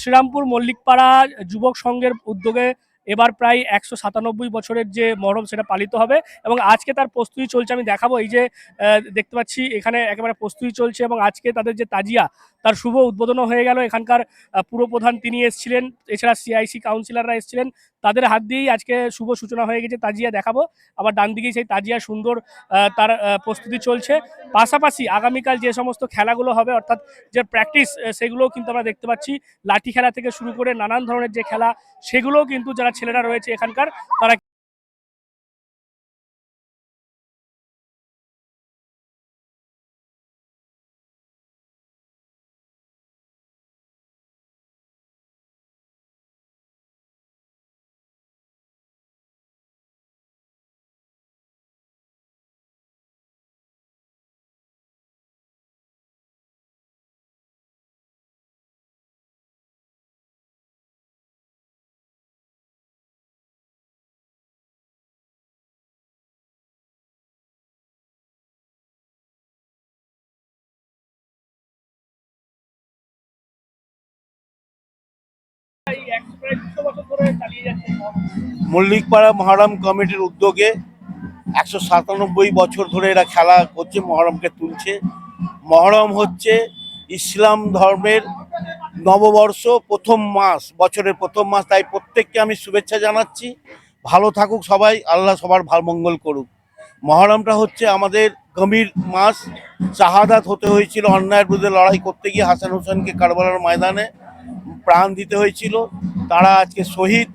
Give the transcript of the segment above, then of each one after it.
শ্রীরামপুর মল্লিকপাড়া যুবক সংঘের উদ্যোগে এবার প্রায় একশো সাতানব্বই বছরের যে মহরম সেটা পালিত হবে এবং আজকে তার প্রস্তুতি চলছে। আমি দেখাবো এই যে দেখতে পাচ্ছি এখানে একেবারে প্রস্তুতি চলছে এবং আজকে তাদের যে তাজিয়া, তার শুভ উদ্বোধনও হয়ে গেল। এখানকার পুরপ্রধান তিনি এসেছিলেন। এছাড়া সিআইসি কাউন্সিলররা এসেছিলেন। তাদের হাত দিয়েই আজকে শুভ সূচনা হয়ে গেছে, তাজিয়া দেখাবো। আবার ডান দিকেই সেই তাজিয়া সুন্দর তার প্রস্তুতি চলছে। পাশাপাশি আগামীকাল যে সমস্ত খেলাগুলো হবে, অর্থাৎ যে প্র্যাকটিস সেগুলোও কিন্তু আমরা দেখতে পাচ্ছি। লাঠি খেলা থেকে শুরু করে নানান ধরনের যে খেলা, সেগুলোও কিন্তু যারা ছেলেরা রয়েছে এখানকার, তারা মল্লিকপাড়া মহারাম কমিটির উদ্যোগে একশো সাতানব্বই বছর ধরে এরা খেলা করছে, মহরমকে তুলছে। মহরম হচ্ছে ইসলাম ধর্মের নববর্ষ, প্রথম মাস, বছরের প্রথম মাস। তাই প্রত্যেককে আমি শুভেচ্ছা জানাচ্ছি। ভালো থাকুক সবাই, আল্লাহ সবার ভালো মঙ্গল করুক। মহরমটা হচ্ছে আমাদের গভীর মাস। শাহাদাত হতে হয়েছিল অন্যায়ের বিরুদ্ধে লড়াই করতে গিয়ে হাসান হোসেনকে কারবালার ময়দানে। প্রাণ দিতে হয়েছিল, তারা আজকে শহীদ।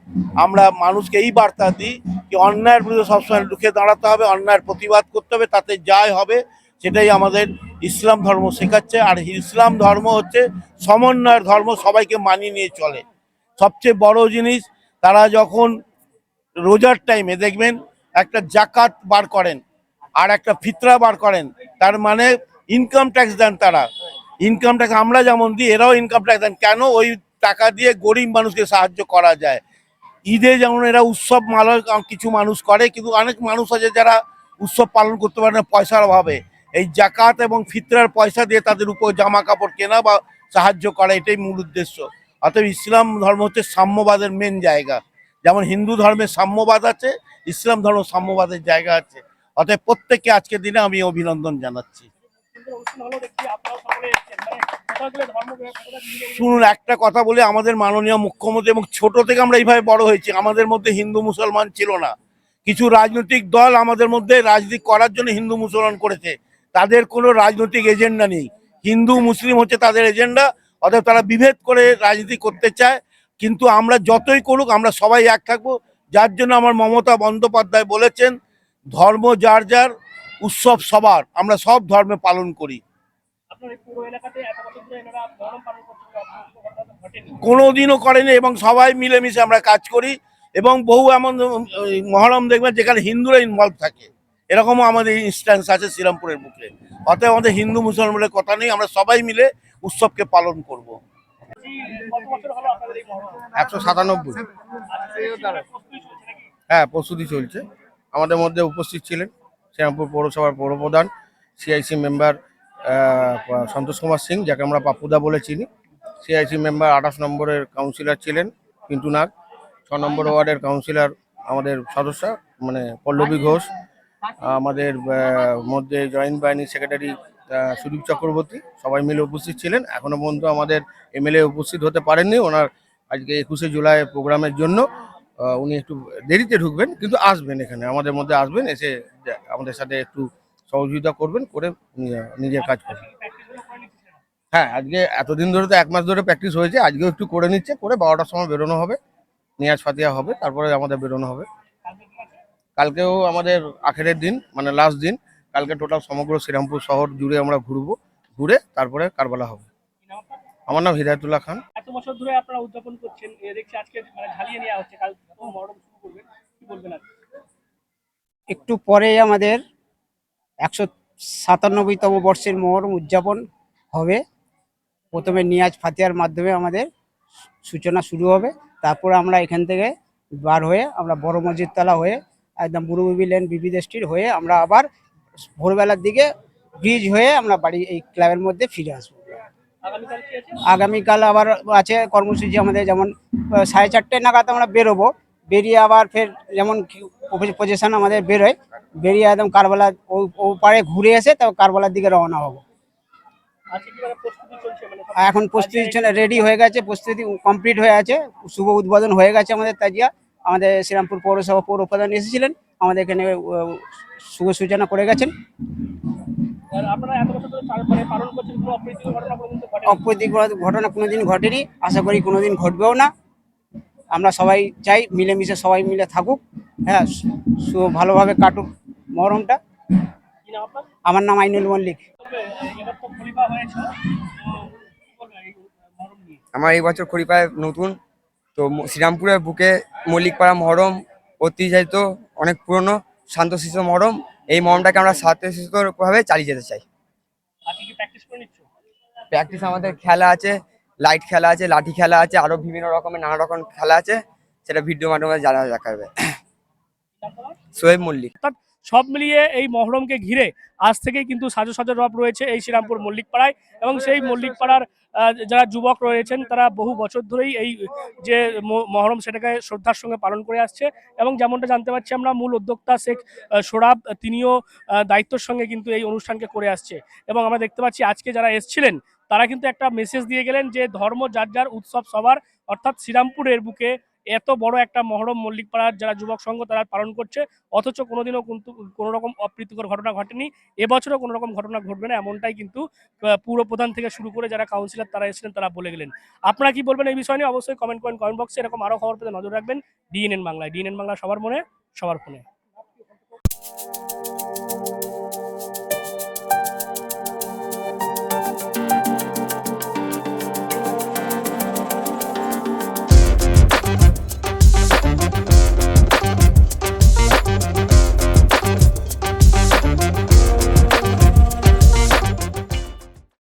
আমরা মানুষকে এই বার্তা দিই যে অন্যায়ের বিরুদ্ধে সবসময় রুখে দাঁড়াতে হবে, অন্যায়ের প্রতিবাদ করতে হবে, তাতে যাই হবে সেটাই আমাদের ইসলাম ধর্ম শেখাচ্ছে। আর ইসলাম ধর্ম হচ্ছে সমন্বয়ের ধর্ম, সবাইকে মানিয়ে নিয়ে চলে। সবচেয়ে বড় জিনিস, তারা যখন রোজার টাইমে দেখবেন একটা জাকাত বার করেন আর একটা ফিতরা বার করেন, তার মানে ইনকাম ট্যাক্স দেন তারা। ইনকাম ট্যাক্স আমরা যেমন দিই, এরাও ইনকাম ট্যাক্স দেন। কেন ওই টাকা দিয়ে গরিব মানুষকে সাহায্য করা যায়। ঈদে যেমন এরা উৎসব মালয় কিছু মানুষ করে, কিন্তু অনেক মানুষ আছে যারা উৎসব পালন করতে পারে না পয়সার অভাবে। এই জাকাত এবং ফিতরার পয়সা দিয়ে তাদের উপর জামা কাপড় কেনা বা সাহায্য করা, এটাই মূল উদ্দেশ্য। অতএব ইসলাম ধর্ম হচ্ছে সাম্যবাদের মেন জায়গা। যেমন হিন্দু ধর্মে সাম্যবাদ আছে, ইসলাম ধর্ম সাম্যবাদের জায়গা আছে। অতএব প্রত্যেককে আজকের দিনে আমি অভিনন্দন জানাচ্ছি। শুনুন, একটা কথা বলে, আমাদের মাননীয় মুখ্যমন্ত্রী এবং ছোট থেকে আমরা এইভাবে বড় হয়েছি, আমাদের মধ্যে হিন্দু মুসলমান ছিল না। কিছু রাজনৈতিক দল আমাদের মধ্যে রাজনীতি করার জন্য হিন্দু মুসলমান করেছে। তাদের কোনো রাজনৈতিক এজেন্ডা নেই। হিন্দু, মুসলিম হচ্ছে তাদের এজেন্ডা অর্থাৎ তারা বিভেদ করে রাজনীতি করতে চায়। কিন্তু আমরা যতই করুক, আমরা সবাই এক থাকব। যার জন্য আমার মমতা বন্দ্যোপাধ্যায় বলেছেন, ধর্ম যার যার, উৎসব সবার। আমরা সব ধর্মে পালন করি। কোনোদিনও করেনি এবং সবাই মিলেমিশে আমরা কাজ করি এবং বহু এমন মহরম দেখবেন যেখানে হিন্দুরা ইনভলভ থাকে। এরকমও আমাদের ইনস্ট্যান্স আছে শ্রীরামপুরের বুকে। অতএব আমাদের হিন্দু মুসলমানের কথা নেই আমরা সবাই মিলে উৎসবকে পালন করব। কত বছর হলো আপনাদের এই মহরম একশো সাতানব্বই। প্রস্তুতি চলছে নাকি হ্যাঁ প্রস্তুতি চলছে। আমাদের মধ্যে উপস্থিত ছিলেন শ্রীরামপুর পৌরসভার পৌরপ্রধান সিআইসি মেম্বার সন্তোষ কুমার সিং, যাকে আমরা পাপ্পুদা বলে চিনি। সিআইসি মেম্বার আঠাশ নম্বরের কাউন্সিলর ছিলেন পিন্টু নাগ। ছ নম্বর ওয়ার্ডের কাউন্সিলর আমাদের সদস্য মানে পল্লবী ঘোষ। আমাদের মধ্যে জয়েন্ট বাহিনী সেক্রেটারি সুদীপ চক্রবর্তী। সবাই মিলে উপস্থিত ছিলেন। এখনও পর্যন্ত আমাদের এমএলএ উপস্থিত হতে পারেননি। ওনার আজকে একুশে জুলাই প্রোগ্রামের জন্য উনি একটু দেরিতে ঢুকবেন, কিন্তু আসবেন এখানে। আমাদের মধ্যে আসবেন, এসে আমাদের সাথে একটু সহযোগিতা করবেন করে নিজের কাজ করবেন। হ্যাঁ আজকে এতদিন ধরে তো এক মাস ধরে প্র্যাকটিস হয়েছে আজকেও একটু করে নিচ্ছে করে বারোটার সময় বেরোনো হবে নিয়াজ ফাতিয়া হবে তারপরে আমাদের বেরোনো হবে। কালকেও আমাদের আখেরের দিন মানে লাস্ট দিন কালকে টোটাল সমগ্র শ্রীরামপুর শহর জুড়ে আমরা ঘুরবো ঘুরে তারপরে কারবালা হবে। আমার নাম হিদায়তুল্লাহ খান। এত বছর ধরে আপনারা উদযাপন করছেন দেখছি আজকে মানে ঝালিয়ে নেওয়া হচ্ছে কাল যখন শুরু করবেন কি বলবেন একটু পরে আমাদের একশো সাতানব্বইতম বর্ষের মহরম উদযাপন হবে। প্রথমে নিয়াজ ফাতিয়ার মাধ্যমে আমাদের সূচনা শুরু হবে। তারপর আমরা এখান থেকে বার হয়ে আমরা বড় মসজিদ তলা হয়ে একদম বুড়ুবিবি লেন বিবিধ স্ট্রিট হয়ে আমরা আবার ভোরবেলার দিকে ব্রিজ হয়ে আমরা বাড়ি এই ক্লাবের মধ্যে ফিরে আসব। আগামীকাল আবার আছে কর্মসূচি আমাদের যেমন সাড়ে চারটে নাগাদ আমরা বেরোবো। বেরিয়ে আবার ফের যেমন পজিশন আমাদের বেরোয় বেরিয়ে একদম কারবালা ও পারে ঘুরে এসে তারপর কারবালার দিকে রওনা হব। কি মানে এখন প্রস্তুতি রেডি হয়ে গেছে প্রস্তুতি কমপ্লিট হয়ে আছে শুভ উদ্বোধন হয়ে গেছে আমাদের তাজিয়া। আমাদের শ্রীরামপুর পৌরসভা পৌর প্রধান এসেছিলেন আমাদের এখানে শুভ সূচনা করে গেছেন। মানে অপ্রীতিকর ঘটনা কোনোদিন ঘটেনি আশা করি কোনোদিন ঘটবেও না। আমরা সবাই চাই মিলেমিশে সবাই মিলে থাকুক। হ্যাঁ ভালোভাবে কাটুক মহরমটা আমার নাম আইনুল মল্লিক। আমার এই বছর খরিপায় নতুন তো শ্রীরামপুরের বুকে মল্লিকপাড়া মহরম ঐতিহ্যিত অনেক পুরনো শান্তশিষ্ট মহরম। এই মহরমটাকে আমরা শান্তশিষ্টভাবে চালিয়ে যেতে চাই। প্র্যাকটিস প্র্যাকটিস আমাদের খেলা আছে লাইট খেলা আছে, লাঠি খেলা আছে, আরও বিভিন্ন রকমের নানা রকম খেলা আছে, সেটা ভিডিও মাধ্যমে জানা দেখাবে। সোহেব মল্লিক। সব মিলিয়ে এই মহরমকে ঘিরে আজ থেকেই কিন্তু সাজো সাজো রব রয়েছে এই শ্রীরামপুর মল্লিকপাড়ায় এবং সেই মল্লিকপাড়ার যারা যুবক রয়েছেন, তারা বহু বছর ধরেই এই, যে মহরম সেটাকে শ্রদ্ধার সঙ্গে পালন করে আসছে এবং যেমনটা জানতে পারছি আমরা, মূল উদ্যোক্তা শেখ সোরাব, তিনিও দায়িত্বর সঙ্গে কিন্তু এই অনুষ্ঠানকে করে আসছে। এবং আমরা দেখতে পাচ্ছি আজকে যারা এসছিলেন তারা কিন্তু একটা মেসেজ দিয়ে গেলেন যে ধর্ম যার যার উৎসব সবার, অর্থাৎ শ্রীরামপুরের বুকে এত বড় একটা মহরম মল্লিকপাড়ার যারা যুবক সংঘ তারা পালন করছে, অথচ কোনোদিনও কিন্তু কোনো রকম অপ্রীতিকর ঘটনা ঘটেনি। এবছরও কোনো রকম ঘটনা ঘটবে না, এমনটাই কিন্তু পুর প্রধান থেকে শুরু করে যারা কাউন্সিলর তারা এসেছিলেন তারা বলে গেলেন। আপনারা কি বলবেন এই বিষয় নিয়ে? অবশ্যই কমেন্ট করেন কমেন্ট বক্সে এরকম আরও খবর পেতে নজর রাখবেন। ডিএনএন বাংলায় ডিএনএন বাংলা সবার মনে, সবার ফোনে।